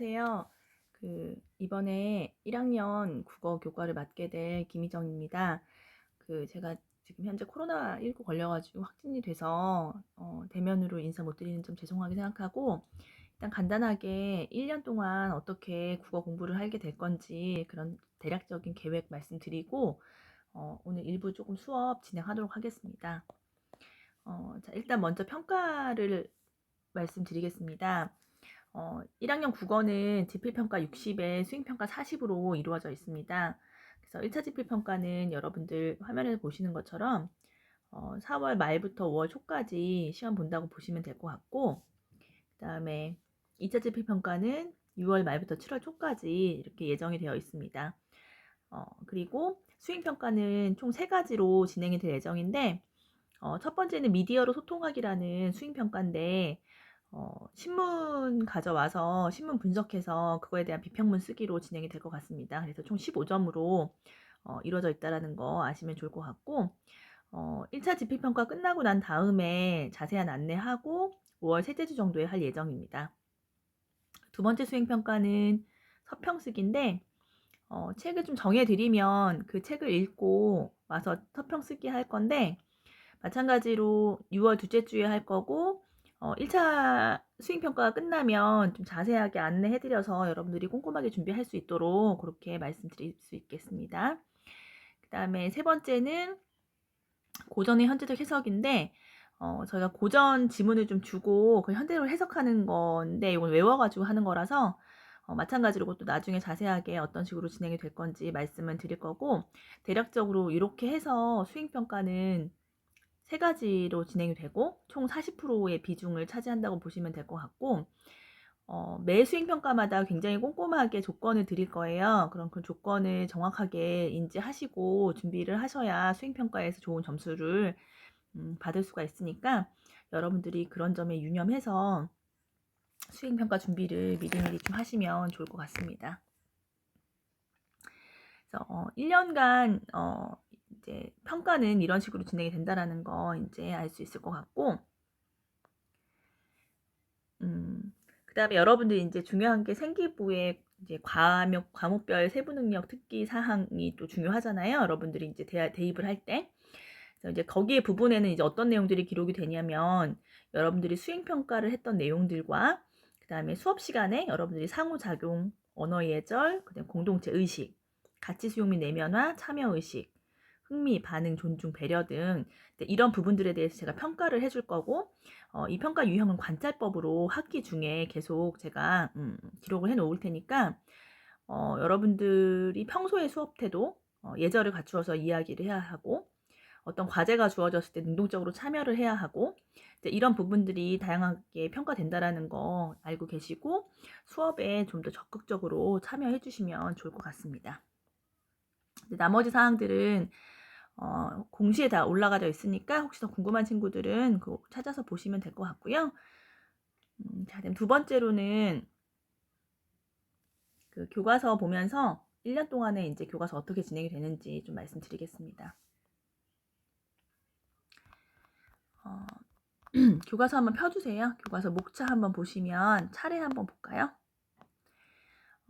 안녕하세요. 그 이번에 1학년 국어 교과를 맡게 될 김희정입니다. 그 제가 지금 현재 코로나19 걸려가지고 확진이 돼서 어, 대면으로 인사 못 드리는 점 죄송하게 생각하고 일단 간단하게 1년 동안 어떻게 국어 공부를 하게 될 건지 그런 대략적인 계획 말씀드리고 어, 오늘 일부 조금 수업 진행하도록 하겠습니다. 어, 자, 일단 먼저 평가를 말씀드리겠습니다. 어, 1학년 국어는 지필평가 60에 수행평가 40으로 이루어져 있습니다. 그래서 1차 지필평가는 여러분들 화면에서 보시는 것처럼 어, 4월 말부터 5월 초까지 시험 본다고 보시면 될 것 같고 그 다음에 2차 지필평가는 6월 말부터 7월 초까지 이렇게 예정이 되어 있습니다. 어, 그리고 수행평가는 총세 가지로 진행이 될 예정인데 어, 첫 번째는 미디어로 소통하기라는 수행평가인데 어, 신문 가져와서 신문 분석해서 그거에 대한 비평문 쓰기로 진행이 될 것 같습니다. 그래서 총 15점으로 어, 이루어져 있다라는 거 아시면 좋을 것 같고 어, 1차 지필평가 끝나고 난 다음에 자세한 안내하고 5월 셋째 주 정도에 할 예정입니다. 두 번째 수행평가는 서평쓰기인데 어, 책을 좀 정해드리면 그 책을 읽고 와서 서평 쓰기 할 건데 마찬가지로 6월 둘째 주에 할 거고 어, 1차 수행평가가 끝나면 좀 자세하게 안내해드려서 여러분들이 꼼꼼하게 준비할 수 있도록 그렇게 말씀드릴 수 있겠습니다. 그 다음에 세 번째는 고전의 현재적 해석인데 어, 저희가 고전 지문을 좀 주고 그 현대로 해석하는 건데 이건 외워가지고 하는 거라서 어, 마찬가지로 그것도 나중에 자세하게 어떤 식으로 진행이 될 건지 말씀을 드릴 거고 대략적으로 이렇게 해서 수행평가는 세 가지로 진행이 되고 총 40%의 비중을 차지한다고 보시면 될 것 같고 어, 매 수행평가마다 굉장히 꼼꼼하게 조건을 드릴 거예요. 그럼 그 조건을 정확하게 인지하시고 준비를 하셔야 수행평가에서 좋은 점수를 음, 받을 수가 있으니까 여러분들이 그런 점에 유념해서 수행평가 준비를 미리미리 좀 하시면 좋을 것 같습니다. 그래서 어, 1년간 어, 이제 평가는 이런 식으로 진행이 된다라는 거 이제 알 수 있을 것 같고, 음, 그 다음에 여러분들이 이제 중요한 게 생기부의 이제 과목, 과목별 세부 능력 특기 사항이 또 중요하잖아요. 여러분들이 이제 대, 대입을 할 때. 이제 거기에 부분에는 이제 어떤 내용들이 기록이 되냐면 여러분들이 수행 평가를 했던 내용들과 그 다음에 수업 시간에 여러분들이 상호작용, 언어 예절, 그다음 공동체 의식, 가치 수용 및 내면화, 참여 의식, 흥미, 반응, 존중, 배려 등 이런 부분들에 대해서 제가 평가를 해줄 거고 어, 이 평가 유형은 관찰법으로 학기 중에 계속 제가 음, 기록을 해 놓을 테니까 어, 여러분들이 평소의 수업 태도 어, 예절을 갖추어서 이야기를 해야 하고 어떤 과제가 주어졌을 때 능동적으로 참여를 해야 하고 이런 부분들이 다양하게 평가된다라는 거 알고 계시고 수업에 좀 더 적극적으로 참여해 주시면 좋을 것 같습니다. 나머지 사항들은 어, 공시에 다 올라가져 있으니까 혹시 더 궁금한 친구들은 그 찾아서 보시면 될 것 같고요. 음, 자, 그럼 두 번째로는 그 교과서 보면서 1년 동안에 이제 교과서 어떻게 진행이 되는지 좀 말씀드리겠습니다. 어, 교과서 한번 펴주세요. 교과서 목차 한번 보시면 차례 한번 볼까요?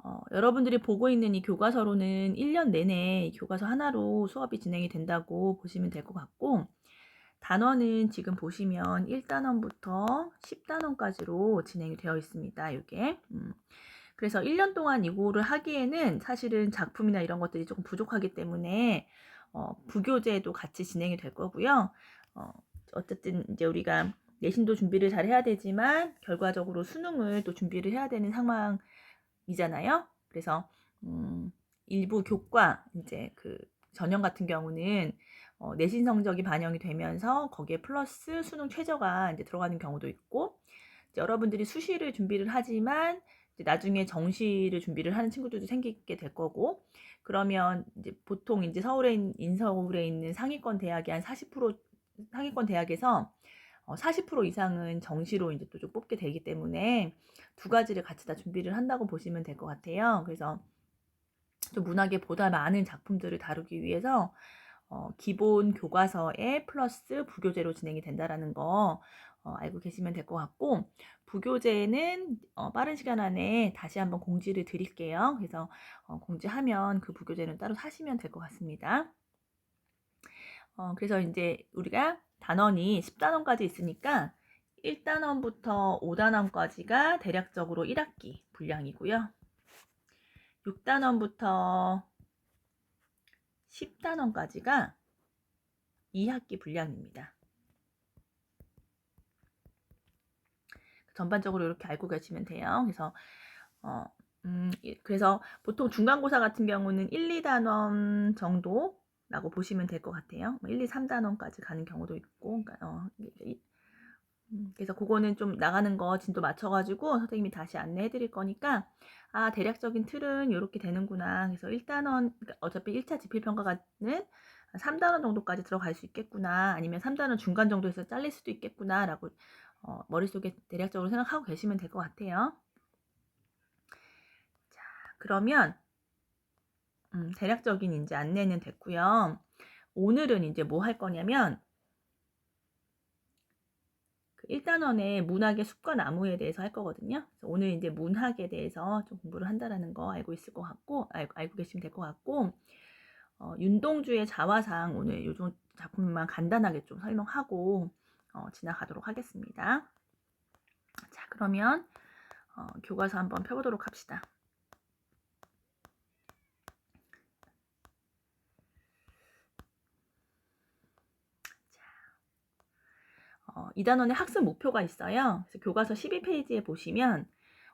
어, 여러분들이 보고 있는 이 교과서로는 1년 내내 교과서 하나로 수업이 진행이 된다고 보시면 될 것 같고 단원은 지금 보시면 1단원부터 10단원까지로 진행이 되어 있습니다. 이게 음. 그래서 1년 동안 이거를 하기에는 사실은 작품이나 이런 것들이 조금 부족하기 때문에 어, 부교재도 같이 진행이 될 거고요. 어, 어쨌든 이제 우리가 내신도 준비를 잘 해야 되지만 결과적으로 수능을 또 준비를 해야 되는 상황 이잖아요. 그래서 음, 일부 교과 이제 그 전형 같은 경우는 어, 내신 성적이 반영이 되면서 거기에 플러스 수능 최저가 이제 들어가는 경우도 있고 여러분들이 수시를 준비를 하지만 나중에 정시를 준비를 하는 친구들도 생기게 될 거고 그러면 이제 보통 이제 서울에 인서울에 있는 상위권 대학이 한40% 상위권 대학에서 40% 어, 이상은 정시로 이제 또 좀 뽑게 되기 때문에 두 가지를 같이 다 준비를 한다고 보시면 될 것 같아요. 그래서 좀 문학에 보다 많은 작품들을 다루기 위해서 어, 기본 교과서에 플러스 부교재로 진행이 된다라는 거 어, 알고 계시면 될 것 같고 부교재는 어, 빠른 시간 안에 다시 한번 공지를 드릴게요. 그래서 어, 공지하면 그 부교재는 따로 사시면 될 것 같습니다. 어, 그래서 이제 우리가 단원이 10단원까지 있으니까 1단원부터 5단원까지가 대략적으로 1학기 분량이고요. 6단원부터 10단원까지가 2학기 분량입니다. 전반적으로 이렇게 알고 계시면 돼요. 그래서 어, 음, 그래서 보통 중간고사 같은 경우는 1, 2단원 정도 라고 보시면 될 것 같아요. 1, 2, 3단원까지 가는 경우도 있고, 그러니까, 어, 음, 그래서 그거는 좀 나가는 거 진도 맞춰가지고 선생님이 다시 안내해 드릴 거니까 아 대략적인 틀은 이렇게 되는구나. 그래서 1단원 그러니까 어차피 1차 지필평가가는 3단원 정도까지 들어갈 수 있겠구나. 아니면 3단원 중간 정도에서 잘릴 수도 있겠구나 라고 어, 머릿속에 대략적으로 생각하고 계시면 될 것 같아요. 자 그러면 음, 대략적인 이제 안내는 됐고요 오늘은 이제 뭐 할 거냐면 1단원의 문학의 숲과 나무에 대해서 할 거거든요. 오늘 이제 문학에 대해서 좀 공부를 한다라는 거 알고 있을 것 같고, 알고, 알고 계시면 될 것 같고, 어, 윤동주의 자화상 오늘 요즘 작품만 간단하게 좀 설명하고 어, 지나가도록 하겠습니다. 자, 그러면 어, 교과서 한번 펴보도록 합시다. 어, 이 단원의 학습 목표가 있어요. 그래서 교과서 12페이지에 보시면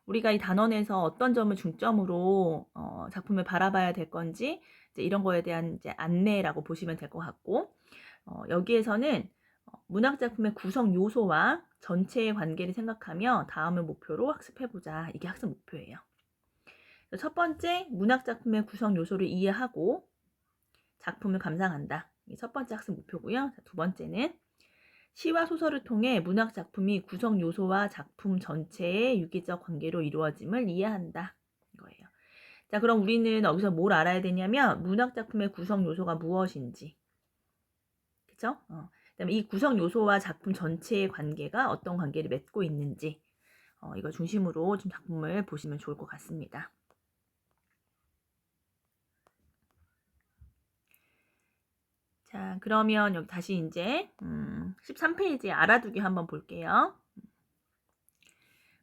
우리가 이 단원에서 어떤 점을 중점으로 어, 작품을 바라봐야 될 건지 이런 거에 대한 이제 안내라고 보시면 될 것 같고 어, 여기에서는 어, 문학 작품의 구성 요소와 전체의 관계를 생각하며 다음을 목표로 학습해보자. 이게 학습 목표예요. 첫 번째, 문학 작품의 구성 요소를 이해하고 작품을 감상한다. 이게 첫 번째 학습 목표고요. 두 번째는 시와 소설을 통해 문학 작품이 구성 요소와 작품 전체의 유기적 관계로 이루어짐을 이해한다. 이거예요. 자, 그럼 우리는 여기서 뭘 알아야 되냐면 문학 작품의 구성 요소가 무엇인지. 그쵸? 어. 그다음에 이 구성 요소와 작품 전체의 관계가 어떤 관계를 맺고 있는지 어, 이거 중심으로 좀 작품을 보시면 좋을 것 같습니다. 자, 그러면 여기 다시 이제 음, 13페이지 알아두기 한번 볼게요.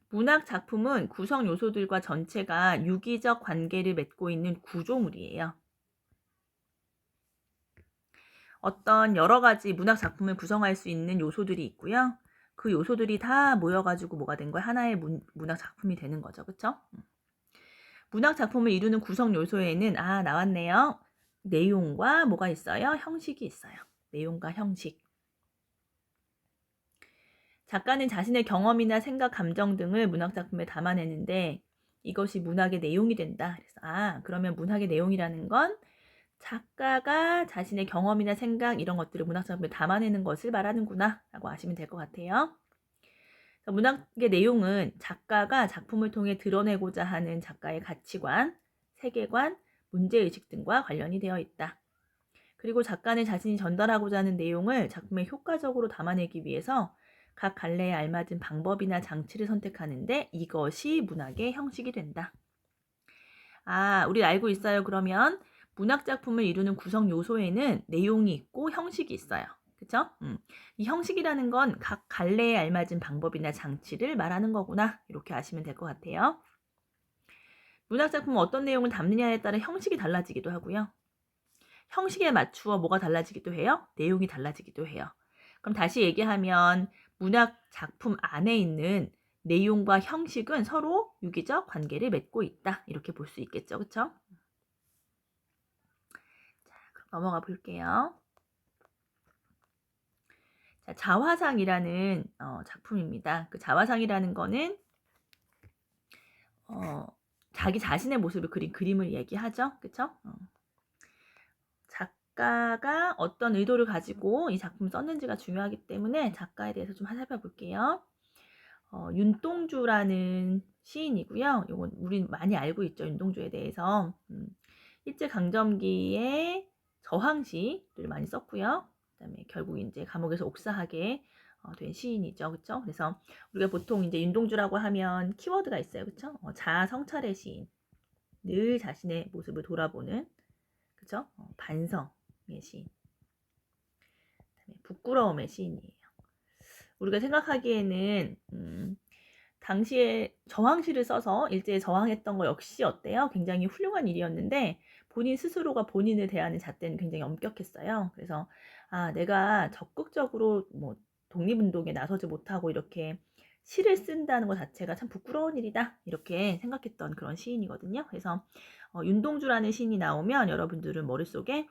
문학 작품은 구성 요소들과 전체가 유기적 관계를 맺고 있는 구조물이에요. 어떤 여러 가지 문학 작품을 구성할 수 있는 요소들이 있고요. 그 요소들이 다 모여가지고 뭐가 된 거예요? 하나의 문, 문학 작품이 되는 거죠. 그쵸? 문학 작품을 이루는 구성 요소에는 아 나왔네요. 내용과 뭐가 있어요? 형식이 있어요. 내용과 형식. 작가는 자신의 경험이나 생각, 감정 등을 문학 작품에 담아내는데 이것이 문학의 내용이 된다. 그래서 아, 그러면 문학의 내용이라는 건 작가가 자신의 경험이나 생각 이런 것들을 문학 작품에 담아내는 것을 말하는구나 라고 아시면 될 것 같아요. 문학의 내용은 작가가 작품을 통해 드러내고자 하는 작가의 가치관, 세계관, 문제의식 등과 관련이 되어 있다. 그리고 작가는 자신이 전달하고자 하는 내용을 작품에 효과적으로 담아내기 위해서 각 갈래에 알맞은 방법이나 장치를 선택하는데 이것이 문학의 형식이 된다. 아, 우리 알고 있어요. 그러면 문학 작품을 이루는 구성 요소에는 내용이 있고 형식이 있어요. 그쵸? 음. 이 형식이라는 건 각 갈래에 알맞은 방법이나 장치를 말하는 거구나. 이렇게 아시면 될 것 같아요. 문학작품은 어떤 내용을 담느냐에 따라 형식이 달라지기도 하고요. 형식에 맞추어 뭐가 달라지기도 해요? 내용이 달라지기도 해요. 그럼 다시 얘기하면 문학 작품 안에 있는 내용과 형식은 서로 유기적 관계를 맺고 있다. 이렇게 볼 수 있겠죠. 그쵸? 자, 그럼 넘어가 볼게요. 자, 자화상이라는 어, 작품입니다. 그 자화상이라는 거는 어, 자기 자신의 모습을 그린 그림을 얘기하죠. 그쵸? 어. 작가가 어떤 의도를 가지고 이 작품을 썼는지가 중요하기 때문에 작가에 대해서 좀 살펴볼게요. 어, 윤동주라는 시인이고요. 이건 우리 많이 알고 있죠. 윤동주에 대해서. 음, 일제강점기에 저항시를 많이 썼고요. 그다음에 결국 이제 감옥에서 옥사하게 어, 된 시인이죠, 그렇죠? 그래서 우리가 보통 이제 윤동주라고 하면 키워드가 있어요, 그렇죠? 어, 자아 성찰의 시인, 늘 자신의 모습을 돌아보는, 그렇죠? 어, 반성의 시인, 그다음에 부끄러움의 시인이에요. 우리가 생각하기에는 음, 당시에 저항시를 써서 일제에 저항했던 거 역시 어때요? 굉장히 훌륭한 일이었는데 본인 스스로가 본인을 대하는 잣대는 굉장히 엄격했어요. 그래서 아 내가 적극적으로 뭐 독립운동에 나서지 못하고 이렇게 시를 쓴다는 것 자체가 참 부끄러운 일이다 이렇게 생각했던 그런 시인이거든요. 그래서 어, 윤동주라는 시인이 나오면 여러분들은 머릿속에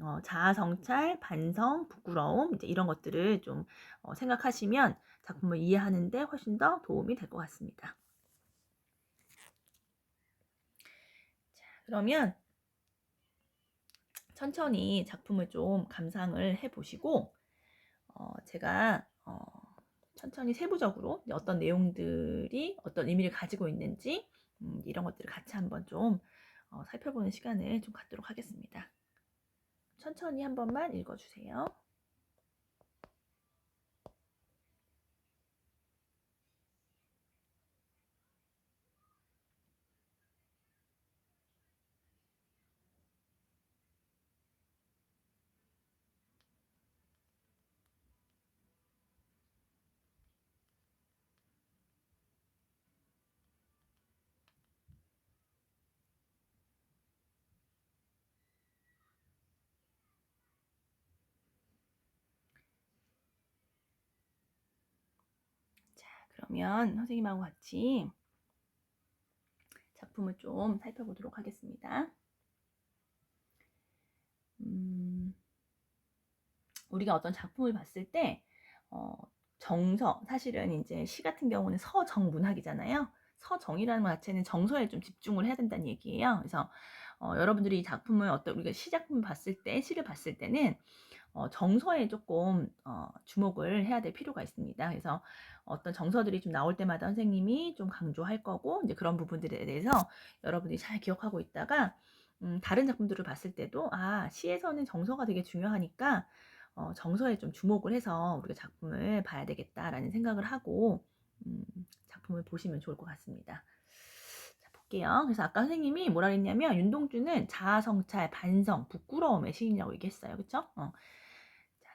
어, 자아 성찰, 반성, 부끄러움 이제 이런 것들을 좀 어, 생각하시면 작품을 이해하는데 훨씬 더 도움이 될 것 같습니다. 자, 그러면 천천히 작품을 좀 감상을 해보시고 어, 제가 어, 천천히 세부적으로 어떤 내용들이 어떤 의미를 가지고 있는지 음, 이런 것들을 같이 한번 좀 어, 살펴보는 시간을 좀 갖도록 하겠습니다. 천천히 한 번만 읽어주세요. 그러면 선생님하고 같이 작품을 좀 살펴보도록 하겠습니다. 음, 우리가 어떤 작품을 봤을 때 어, 정서 사실은 이제 시 같은 경우는 서정문학이잖아요. 서정이라는 것 자체는 정서에 좀 집중을 해야 된다는 얘기예요. 그래서 어, 여러분들이 이 작품을 어떤 우리가 시 작품을 봤을 때 시를 봤을 때는 어, 정서에 조금 어, 주목을 해야 될 필요가 있습니다. 그래서 어떤 정서들이 좀 나올 때마다 선생님이 좀 강조할 거고 이제 그런 부분들에 대해서 여러분들이 잘 기억하고 있다가 음, 다른 작품들을 봤을 때도 아 시에서는 정서가 되게 중요하니까 어, 정서에 좀 주목을 해서 우리가 작품을 봐야 되겠다라는 생각을 하고 음, 작품을 보시면 좋을 것 같습니다. 자, 볼게요. 그래서 아까 선생님이 뭐라 그랬냐면 윤동주는 자아성찰, 반성, 부끄러움의 시인이라고 얘기했어요. 그렇죠? 어.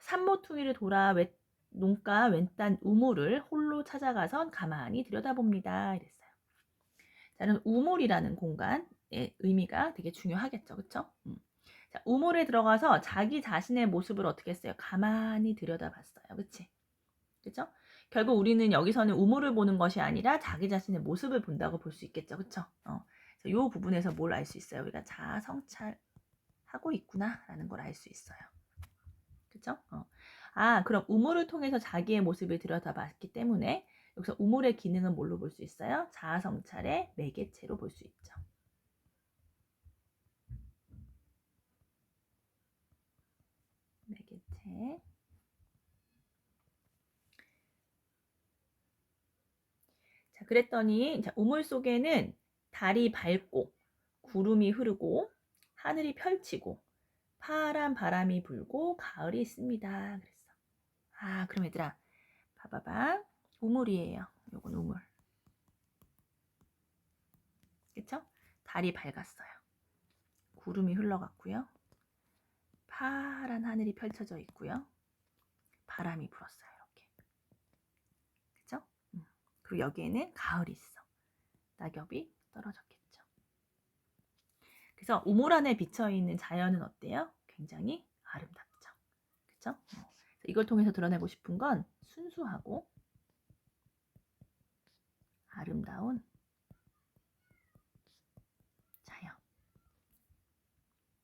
산모퉁이를 돌아 외, 농가 왼딴 우물을 홀로 찾아가선 가만히 들여다봅니다. 이랬어요. 자는 우물이라는 공간의 의미가 되게 중요하겠죠. 그쵸? 음. 자, 우물에 들어가서 자기 자신의 모습을 어떻게 했어요? 가만히 들여다봤어요. 그치? 그죠? 결국 우리는 여기서는 우물을 보는 것이 아니라 자기 자신의 모습을 본다고 볼 수 있겠죠. 그쵸? 어. 이 부분에서 뭘 알 수 있어요? 우리가 자아 성찰하고 있구나라는 걸 알 수 있어요. 그쵸? 어. 아, 그럼 우물을 통해서 자기의 모습을 들여다봤기 때문에 여기서 우물의 기능은 뭘로 볼 수 있어요? 자아 성찰의 매개체로 볼 수 있죠. 매개체. 자, 그랬더니 자, 우물 속에는 달이 밝고 구름이 흐르고 하늘이 펼치고 파란 바람이 불고 가을이 있습니다. 그랬어. 아, 그럼 얘들아, 봐봐봐. 우물이에요. 요건 우물. 그쵸? 달이 밝았어요. 구름이 흘러갔고요. 파란 하늘이 펼쳐져 있고요. 바람이 불었어요. 이렇게. 그쵸? 음. 그리고 여기에는 가을이 있어. 낙엽이 떨어졌겠죠. 그래서 우물 안에 비쳐 있는 자연은 어때요? 굉장히 아름답죠. 어. 이걸 통해서 드러내고 싶은 건 순수하고 아름다운 자연.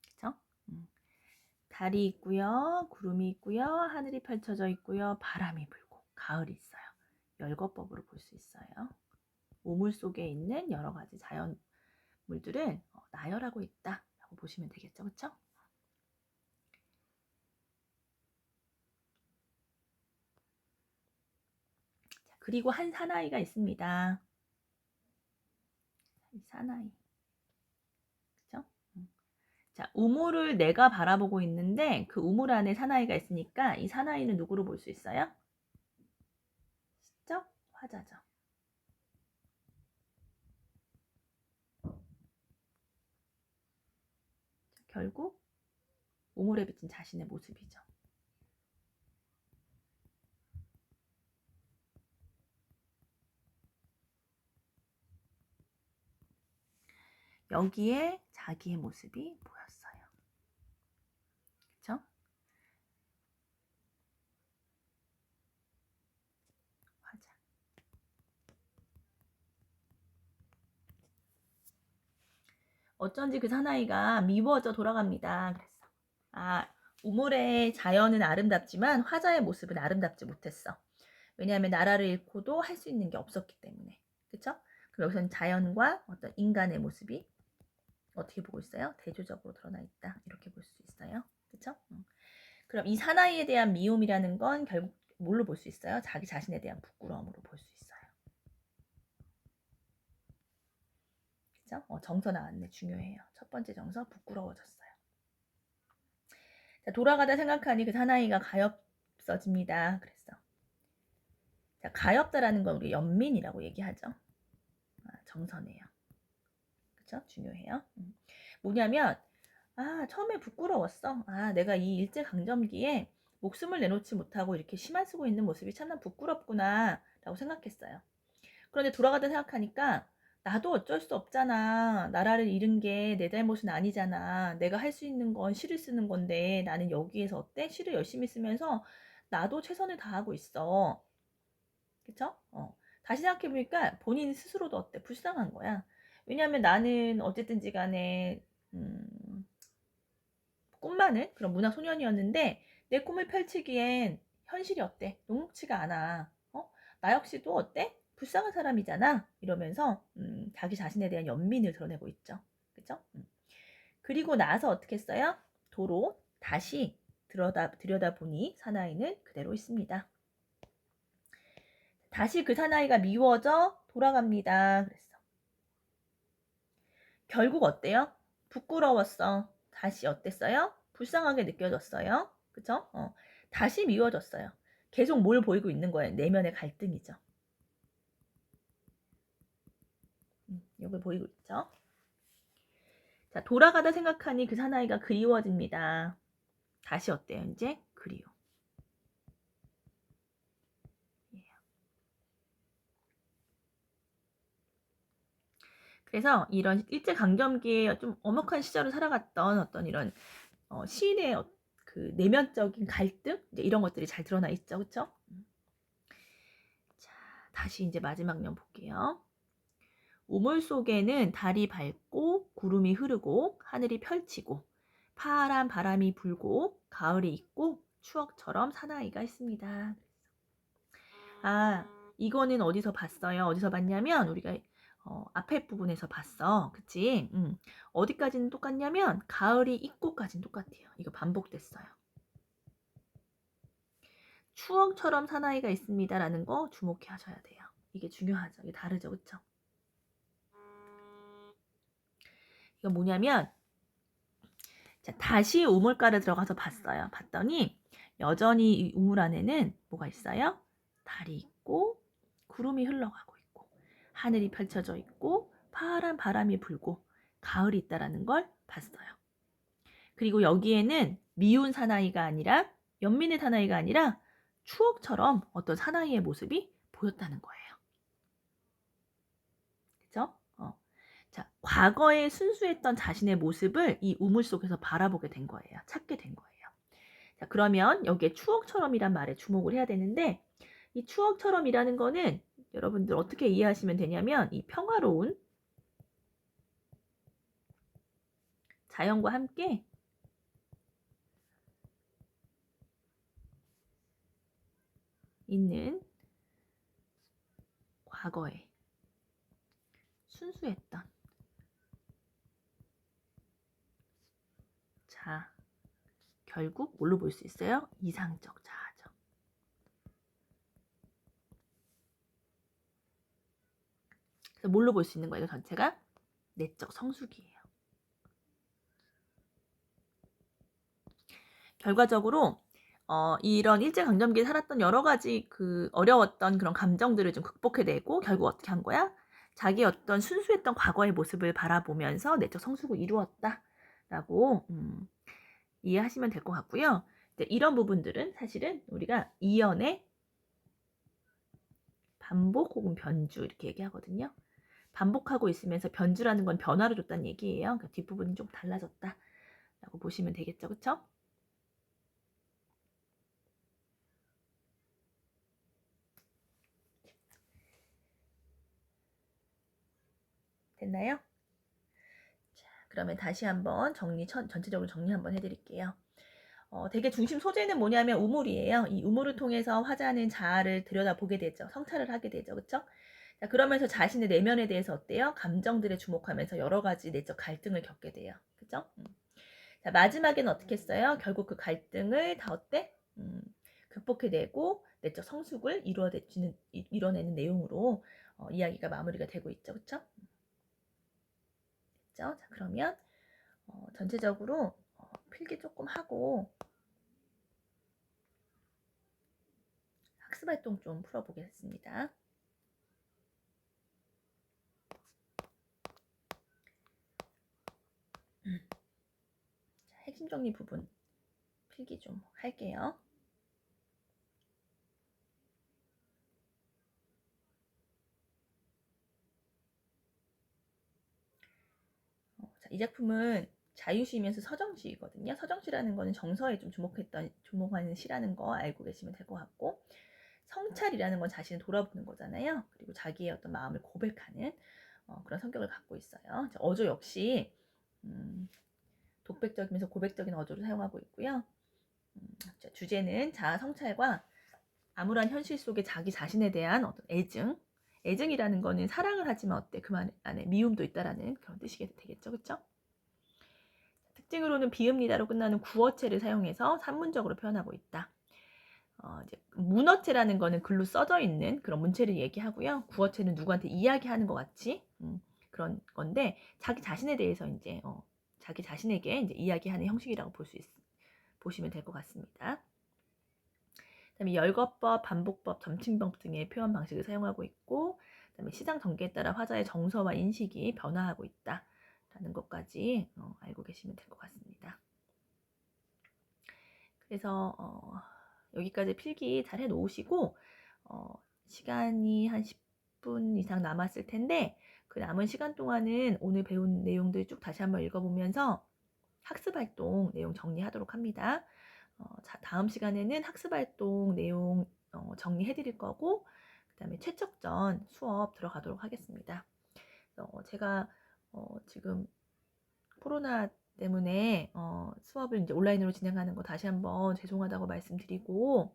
그쵸? 음. 달이 있고요. 구름이 있고요. 하늘이 펼쳐져 있고요. 바람이 불고 가을이 있어요. 열거법으로 볼 수 있어요. 우물 속에 있는 여러 가지 자연물들을 어, 나열하고 있다라고 보시면 되겠죠. 그쵸? 그리고 한 사나이가 있습니다. 이 사나이. 그죠? 음. 자, 우물을 내가 바라보고 있는데 그 우물 안에 사나이가 있으니까 이 사나이는 누구로 볼 수 있어요? 화자죠. 결국 우물에 비친 자신의 모습이죠. 여기에 자기의 모습이 보였어요. 그쵸? 화자. 어쩐지 그 사나이가 미워져 돌아갑니다. 그랬어. 아, 우물의 자연은 아름답지만 화자의 모습은 아름답지 못했어. 왜냐하면 나라를 잃고도 할 수 있는 게 없었기 때문에. 그쵸? 그럼 여기서는 자연과 어떤 인간의 모습이 어떻게 보고 있어요? 대조적으로 드러나 있다. 이렇게 볼 수 있어요. 그쵸? 음. 그럼 이 사나이에 대한 미움이라는 건 결국 뭘로 볼 수 있어요? 자기 자신에 대한 부끄러움으로 볼 수 있어요. 그죠? 어, 정서 나왔네. 중요해요. 첫 번째 정서, 부끄러워졌어요. 자, 돌아가다 생각하니 그 사나이가 가엾어집니다. 그랬어. 자, 가엾다라는 건 우리 연민이라고 얘기하죠. 아, 정서네요. 그쵸? 중요해요. 음. 뭐냐면, 아, 처음에 부끄러웠어. 아, 내가 이 일제강점기에 목숨을 내놓지 못하고 이렇게 심한 쓰고 있는 모습이 참나 부끄럽구나. 라고 생각했어요. 그런데 돌아가다 생각하니까, 나도 어쩔 수 없잖아. 나라를 잃은 게 내 잘못은 아니잖아. 내가 할 수 있는 건 시를 쓰는 건데, 나는 여기에서 어때? 시를 열심히 쓰면서 나도 최선을 다하고 있어. 그쵸? 어. 다시 생각해보니까 본인 스스로도 어때? 불쌍한 거야. 왜냐하면 나는 어쨌든지 간에 음, 꿈만은 그런 문화 소년이었는데 내 꿈을 펼치기엔 현실이 어때? 녹록치가 않아. 어? 나 역시도 어때? 불쌍한 사람이잖아. 이러면서 음, 자기 자신에 대한 연민을 드러내고 있죠. 그죠? 음. 그리고 나서 어떻게 했어요? 도로 다시 들여다, 들여다보니 사나이는 그대로 있습니다. 다시 그 사나이가 미워져 돌아갑니다. 그랬어. 결국 어때요? 부끄러웠어. 다시 어땠어요? 불쌍하게 느껴졌어요. 그쵸? 어. 다시 미워졌어요. 계속 뭘 보이고 있는 거예요? 내면의 갈등이죠. 음, 여기 보이고 있죠? 자, 돌아가다 생각하니 그 사나이가 그리워집니다. 다시 어때요, 이제? 그리워. 그래서 이런 일제 강점기에 좀 엄혹한 시절을 살아갔던 어떤 이런 어, 시인의 어, 그 내면적인 갈등 이런 것들이 잘 드러나 있죠, 그렇죠? 자, 다시 이제 마지막 면 볼게요. 우물 속에는 달이 밝고 구름이 흐르고 하늘이 펼치고 파란 바람이 불고 가을이 있고 추억처럼 사나이가 있습니다. 아, 이거는 어디서 봤어요? 어디서 봤냐면 우리가 어, 앞에 부분에서 봤어. 그치? 음. 어디까지는 똑같냐면 가을이 있고까지는 똑같아요. 이거 반복됐어요. 추억처럼 사나이가 있습니다. 라는 거 주목해 하셔야 돼요. 이게 중요하죠. 이게 다르죠. 그쵸? 이거 뭐냐면 자, 다시 우물가를 들어가서 봤어요. 봤더니 여전히 이 우물 안에는 뭐가 있어요? 달이 있고 구름이 흘러가고 하늘이 펼쳐져 있고 파란 바람이 불고 가을이 있다라는 걸 봤어요. 그리고 여기에는 미운 사나이가 아니라 연민의 사나이가 아니라 추억처럼 어떤 사나이의 모습이 보였다는 거예요. 그죠? 어. 자, 과거에 순수했던 자신의 모습을 이 우물 속에서 바라보게 된 거예요. 찾게 된 거예요. 자, 그러면 여기에 추억처럼이란 말에 주목을 해야 되는데 이 추억처럼이라는 거는 여러분들 어떻게 이해하시면 되냐면 이 평화로운 자연과 함께 있는 과거에 순수했던 자 결국 뭘로 볼 수 있어요? 이상적 자 그래서 뭘로 볼 수 있는 거예요? 전체가 내적 성숙이에요. 결과적으로 어, 이런 일제강점기에 살았던 여러 가지 그 어려웠던 그런 감정들을 좀 극복해내고 결국 어떻게 한 거야? 자기 어떤 순수했던 과거의 모습을 바라보면서 내적 성숙을 이루었다라고 음, 이해하시면 될 것 같고요. 이제 이런 부분들은 사실은 우리가 이연의 반복 혹은 변주 이렇게 얘기하거든요. 반복하고 있으면서 변주라는 건 변화를 줬다는 얘기예요. 그러니까 뒷부분이 좀 달라졌다 라고 보시면 되겠죠, 그렇죠? 됐나요? 자, 그러면 다시 한번 정리, 전, 전체적으로 정리 한번 해드릴게요. 어, 되게 중심 소재는 뭐냐면 우물이에요. 이 우물을 통해서 화자는 자아를 들여다보게 되죠. 성찰을 하게 되죠. 자, 그러면서 자신의 내면에 대해서 어때요? 감정들에 주목하면서 여러 가지 내적 갈등을 겪게 돼요. 그죠? 음. 자, 마지막에는 어떻게 했어요? 결국 그 갈등을 다 어때? 음, 극복해내고 내적 성숙을 이루어내는, 이뤄내는 내용으로 어, 이야기가 마무리가 되고 있죠. 그쵸? 됐죠? 자, 그러면 어, 전체적으로 어, 필기 조금 하고 학습 활동 좀 풀어보겠습니다. 음. 자, 핵심 정리 부분 필기 좀 할게요. 이 작품은 자유시면서 서정시거든요. 서정시라는 거는 정서에 좀 주목했던 주목하는 시라는 거 알고 계시면 될 것 같고 성찰이라는 건 자신을 돌아보는 거잖아요. 그리고 자기의 어떤 마음을 고백하는 어, 그런 성격을 갖고 있어요. 자, 어조 역시 음, 독백적이면서 고백적인 어조를 사용하고 있고요. 음, 자, 주제는 자아 성찰과 암울한 현실 속에 자기 자신에 대한 어떤 애증, 애증이라는 거는 사랑을 하지만 어때 그 안에 미움도 있다라는 그런 뜻이 되겠죠, 그렇죠? 특징으로는 비읍니다로 끝나는 구어체를 사용해서 산문적으로 표현하고 있다. 어, 이제 문어체라는 거는 글로 써져 있는 그런 문체를 얘기하고요. 구어체는 누구한테 이야기하는 것 같이 음, 그런 건데 자기 자신에 대해서 이제 어, 자기 자신에게 이제 이야기하는 형식이라고 볼 수 있, 보시면 될 것 같습니다. 그다음에 열거법, 반복법, 점침법 등의 표현 방식을 사용하고 있고, 그다음에 시장 전개에 따라 화자의 정서와 인식이 변화하고 있다라는 것까지 어, 알고 계시면 될 것 같습니다. 그래서 어, 여기까지 필기 잘 해놓으시고 어, 시간이 한 10분 이상 남았을 텐데 그 남은 시간 동안은 오늘 배운 내용들 쭉 다시 한번 읽어보면서 학습 활동 내용 정리하도록 합니다. 어, 자, 다음 시간에는 학습활동 내용 어, 정리해 드릴 거고 그 다음에 최적전 수업 들어가도록 하겠습니다. 어, 제가 어, 지금 코로나 때문에 어, 수업을 이제 온라인으로 진행하는 거 다시 한번 죄송하다고 말씀드리고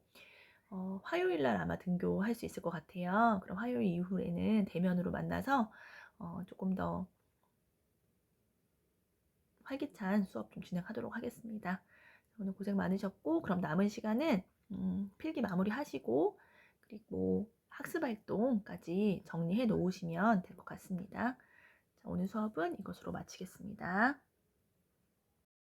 어, 화요일 날 아마 등교할 수 있을 것 같아요. 그럼 화요일 이후에는 대면으로 만나서 어, 조금 더 활기찬 수업 좀 진행하도록 하겠습니다. 오늘 고생 많으셨고 그럼 남은 시간은 음, 필기 마무리 하시고 그리고 학습 활동까지 정리해 놓으시면 될 것 같습니다. 자, 오늘 수업은 이것으로 마치겠습니다.